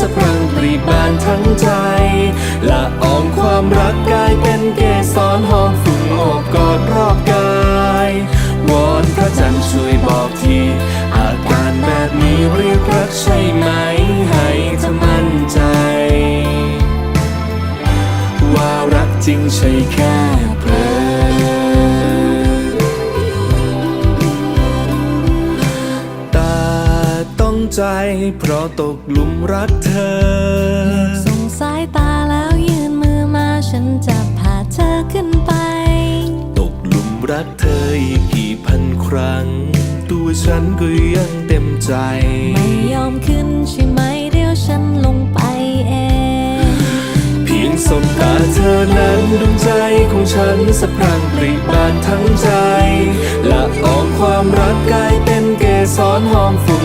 สะพรังปรีบานทั้งใจละอองความรักกลายเป็นเกสรหอมฝุ่นโอบกอดรอบกายวอนพระจันทร์ช่วยบอกทีอาการแบบนี้เรียกรักใช่ไหม ให้เธอมั่นใจ ว่ารักจริงใช่แค่ ใจ เพราะตกหลุมรักเธอส่งสายตาแล้วยื่นมือมาฉันจะพาเธอขึ้นไป ตกหลุมรักเธออีกกี่พันครั้ง ตัวฉันก็ยังเต็มใจ ไม่ยอมขึ้นใช่ไหมเดี๋ยวฉันลงไปเอง เพียงสบตาเธอนั้นดวงใจของฉันสะพรั่งปริบานทั้งใจละอองความรักกลายเป็นเกสรหอมฝุ